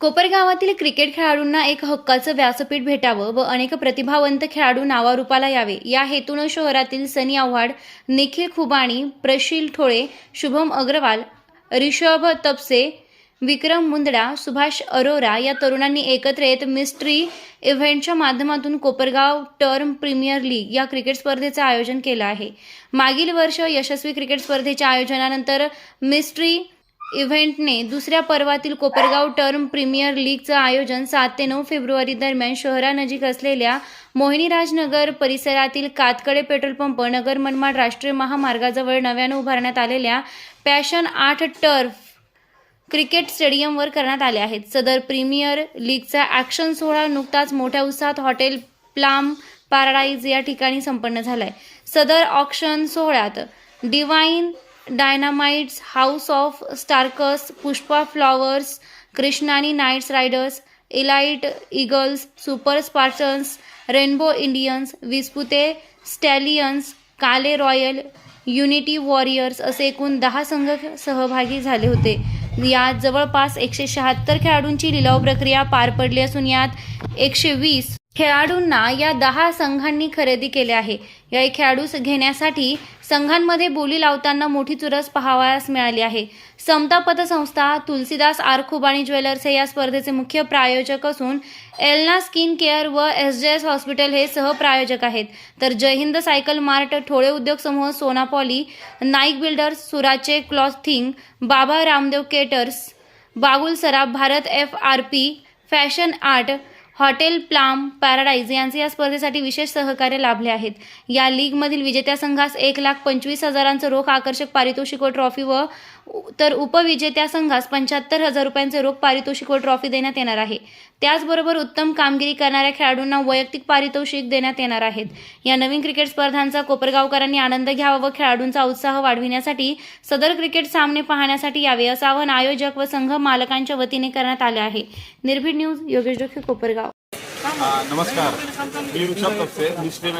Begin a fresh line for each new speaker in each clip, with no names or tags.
कोपरगावातील cricket खेळाडूंना एक हक्काचं व्यासपीठ भेटावं व अनेक प्रतिभावंत खेळाडू नावारूपाला यावे. या हेतूनं शहरातील सनी आव्हाड निखिल खुबाणी प्रशील ठोळे शुभम अग्रवाल रिषभ तपसे विक्रम मुंदडा सुभाष अरोरा या तरुणांनी एकत्र येत मिस्ट्री इव्हेंटच्या माध्यमातून कोपरगाव टर्म प्रीमियर लीग या क्रिकेट स्पर्धेचं आयोजन केलं आहे. मागील वर्ष यशस्वी क्रिकेट स्पर्धेच्या आयोजनानंतर मिस्ट्री इव्हेंटने दुसऱ्या पर्वातील कोपरगाव टर्म प्रीमियर लीगचं आयोजन सात ते नऊ फेब्रुवारी दरम्यान शहरानजीक असलेल्या मोहिनीराजनगर परिसरातील कातकडे पेट्रोल पंप नगर मनमाड राष्ट्रीय महामार्गाजवळ नव्यानं उभारण्यात आलेल्या पॅशन आठ टर्फ क्रिकेट स्टेडियमवर करण्यात आले आहेत. सदर प्रीमियर लीगचा ॲक्शन सोहळा नुकताच मोठ्या उत्साहात हॉटेल प्लाम पॅराडाईज या ठिकाणी संपन्न झालाय. सदर ऑक्शन सोहळ्यात divine dynamites house of starks Pushpa flowers Krishnani knights riders elite eagles super spartans rainbow Indians Vispute stallions Kale royal unity warriors असे एकूण दहा संघ सहभागी झाले होते. यात जवळपास एकशे शहात्तर खेळाडूंची लिलाव प्रक्रिया पार पडली असून यात एकशे वीस खेळाडूंना या दहा संघांनी खरेदी केले आहे. या खेळाडू घेण्यासाठी संघांमध्ये बोली लावताना मोठी चुरस पाहावयास मिळाली आहे. समता पतसंस्था तुलसीदास आरखुब आणि ज्वेलर्स हे या स्पर्धेचे मुख्य प्रायोजक असून एल्ना स्किन केअर व एस जे एस हॉस्पिटल हे सहप्रायोजक आहेत. तर जय हिंद सायकल मार्ट ठोळे उद्योग समूह Sonapoli Naik builders सुराचे clothing Baba Ramdev caterers Bagul Saraf Bharat F R P fashion art hotel palm paradise यांचे या स्पर्धेसाठी विशेष सहकार्य लाभले आहेत. या लीगमधील विजेत्या संघास एक लाख पंचवीस हजारांचं रोख आकर्षक पारितोषिक व ट्रॉफी व तर उपविजेत्या संघास पंच्याहत्तर हजार रुपयांचे रोख पारितोषिक व ट्रॉफी देण्यात येणार आहे. त्याचबरोबर उत्तम कामगिरी करणाऱ्या खेळाडूंना वैयक्तिक पारितोषिक देण्यात येणार आहेत. या नवीन क्रिकेट स्पर्धांचा कोपरगावकरांनी आनंद घ्यावा व खेळाडूंचा उत्साह वाढविण्यासाठी सदर क्रिकेट सामने पाहण्यासाठी यावे असं आवाहन आयोजक व संघ मालकांच्या वतीने करण्यात आले आहे. निर्भीड न्यूज योगेश डोके कोपरगाव.
नमस्कार. मी ऋषभ तपसे मिस्ट्री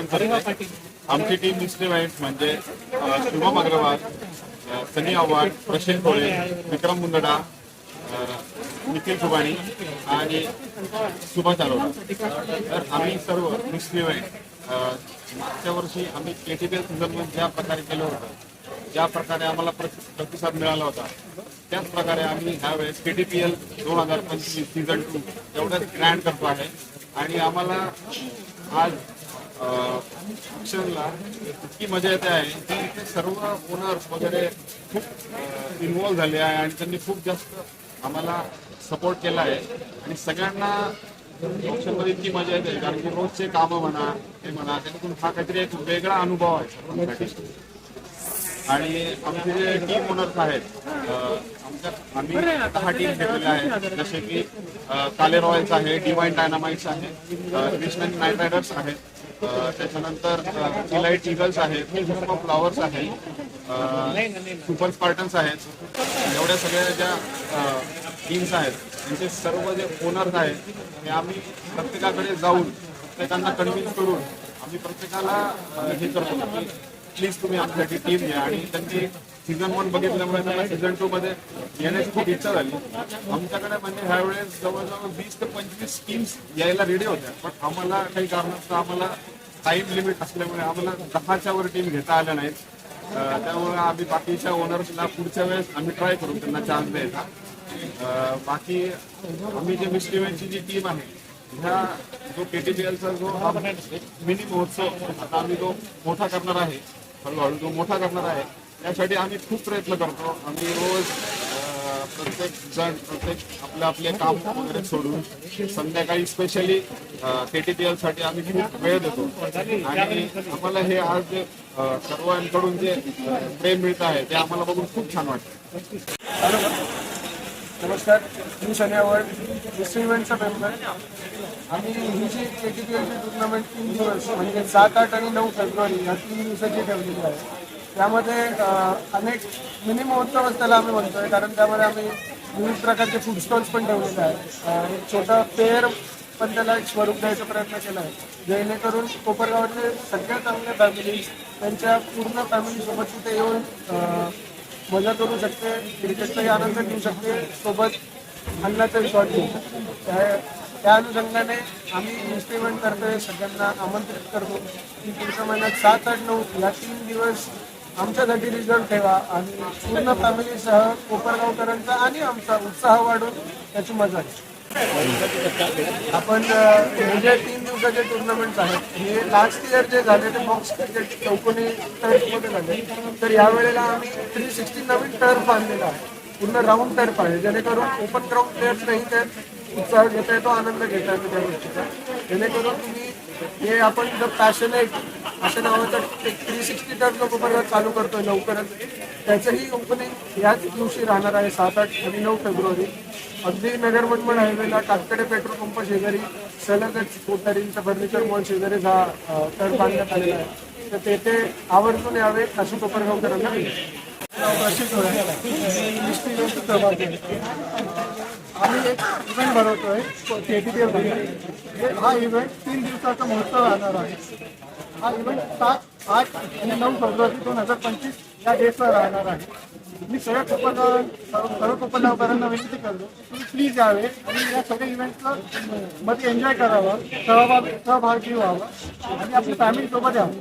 आमची टीम मिस्ट्री म्हणजे शुभम अग्रवाल सनी आव्हाड प्रशील कोळे विक्रम मुंदडा निखिल सुबाणी आणि सुभाष अरोरा तर आम्ही सर्व निष्क्रिय मागच्या वर्षी आम्ही के टी पी एल ज्या प्रकारे केलं होतं ज्या प्रकारे आम्हाला प्रतिसाद मिळाला होता त्याच प्रकारे आम्ही ह्यावेळेस के टी पी एल दोन हजार पंचवीस सीझन टू एवढंच ग्रँड करतो आहे. आणि आम्हाला आज ऑप्शनला इतकी मजा येते आहे. की इथे सर्व ओनर्स वगैरे खूप इन्वॉल्व्ह झाले आहे आणि त्यांनी खूप जास्त आम्हाला सपोर्ट केला आहे. आणि सगळ्यांना ऑप्शनमध्ये इतकी मजा येते कारण की रोजचे कामं म्हणा हे म्हणा त्याच्यातून हा काहीतरी एक वेगळा अनुभव आहे. सर्वांसाठी आणि आमचे जे टीम ओनर्स आहेत आमच्या आम्ही हा टीम घेतलेल्या आहे जसे की काले रॉयल्स आहे डिवाईन डायनामाइट्स आहे अं, कृष्णन नाईट रायडर्स आहेत. त्याच्यानंतर इलाइट इगल्स आहेत फ्लॉवर्स आहेत सुपर स्पार्टन्स आहेत. एवढ्या सगळ्या ज्या टीम्स आहेत त्यांचे सर्व जे ओनर्स आहेत ते आम्ही प्रत्येकाकडे जाऊन प्रत्येकांना कन्व्हिन्स करून आम्ही प्रत्येकाला हे करतो. की प्लीज तुम्ही आमच्यासाठी टीम घ्या. आणि त्यांनी सीझन वन बघितल्यामुळे त्यांना सीझन टू मध्ये येण्याची खूप इच्छा झाली. आमच्याकडे म्हणजे ह्यावेळेस जवळजवळ वीस ते पंचवीस स्कीम्स यायला रेडी होत्या. पण आम्हाला काही कारणास्तव आम्हाला टाईम लिमिट असल्यामुळे आम्हाला दहाच्या वर टीम घेता आल्या नाहीत. त्यामुळे आम्ही बाकीच्या ओनर्सला पुढच्या वेळेस आम्ही ट्राय करू. त्यांना चान्स द्यायचा. बाकी आम्ही जे मिस इव्हेंटची जी टीम आहे ह्या जो केटीपीएलचा जो हा एक मिनी महोत्सव आता आम्ही जो मोठा करणार आहे हळूहळू जो मोठा करणार आहे यासाठी आम्ही खूप प्रयत्न करतो. आम्ही रोज प्रत्येक जण प्रत्येक आपले आपले काम वगैरे सोडून संध्याकाळी स्पेशली केटीपीएलसाठी आम्ही खूप वेळ देतो. आणि आम्हाला हे आज जे सर्वांकडून जे प्रेम मिळत आहे ते आम्हाला बघून खूप छान वाटतं.
नमस्कार. मी शनिवार दुसरी इव्हेंटचा मेंबर आणि ही जी के टी पी एलची टुर्नामेंट तीन दिवस म्हणजे सात आठ आणि नऊ फेब्रुवारी या तीन दिवसाची ठेवलेली आहे. त्यामध्ये अनेक मिनी महोत्सवच त्याला आम्ही म्हणतोय कारण त्यामध्ये आम्ही विविध प्रकारचे फूड स्टॉल्स पण ठेवलेले आहेत. एक छोटा फेअर पण त्याला एक स्वरूप द्यायचा प्रयत्न केला आहे जेणेकरून कोपरगावातले सगळ्या चांगल्या फॅमिलीज त्यांच्या पूर्ण फॅमिलीसोबत तिथे येऊन मजा करू शकते क्रिकेटचाही आनंद घेऊ शकते सोबत अन्नाचा शॉट घेतो त्या त्या अनुषंगाने आम्ही इन्स्ट्रुमेंट करतोय सगळ्यांना आमंत्रित करतो. की पुढच्या महिन्यात सात आठ नऊ या तीन दिवस आमच्यासाठी रिझल्ट ठेवा आणि पूर्ण फॅमिलीसह कोपरगावकरांचा आणि आमचा उत्साह वाढून त्याची मजा घ्या. आपण अ, हे जे तीन दिवसाचे टुर्नामेंट्स आहेत. हे लास्ट इयर जे झाले ते बॉक्स क्रिकेट चौकोनी टर्फमध्ये झाले. तर यावेळेला आम्ही थ्री सिक्स्टी नवीन टर्फ आणलेला आहे. पूर्ण राऊंड टर्फ आहे. जेणेकरून ओपन ग्राउंड प्लेयर्स नाही तर उत्साह घेता येतो आनंद घेता येतो त्या गोष्टीचा. जेणेकरून तुम्ही हे आपण जर पॅशनेट अशा नावाचा थ्री सिक्स्टी टर्न लोक चालू करतोय लवकरच. त्याचंही ओपनिंग याच दिवशी राहणार आहे सात आठ आणि नऊ फेब्रुवारी. अगदी नगर हायवेला कातकडे पेट्रोल पंप शेजारी सलगच कोठारींचा फर्निचर मॉल शेजारी हा अ, तळ बांधण्यात आलेला आहे. तर तेथे आवर्जून यावे अशी कोपरगावकरांना आम्ही एक इव्हेंट भरवतोय केटीपीएलमध्ये. हा इव्हेंट तीन दिवसाचा महोत्सव राहणार आहे. हा इव्हेंट सात आठ आणि नऊ फेब्रुवारी दोन हजार पंचवीस या डेटला राहणार आहे. मी सगळ्या कुपन सर्व कोपरगावकरांना विनंती करतो तुम्ही प्लीज यावे आणि या सगळ्या इव्हेंटला मध्ये एन्जॉय करावं सहभाग सहभागी व्हावं आणि आपली फॅमिलीसोबत यावं.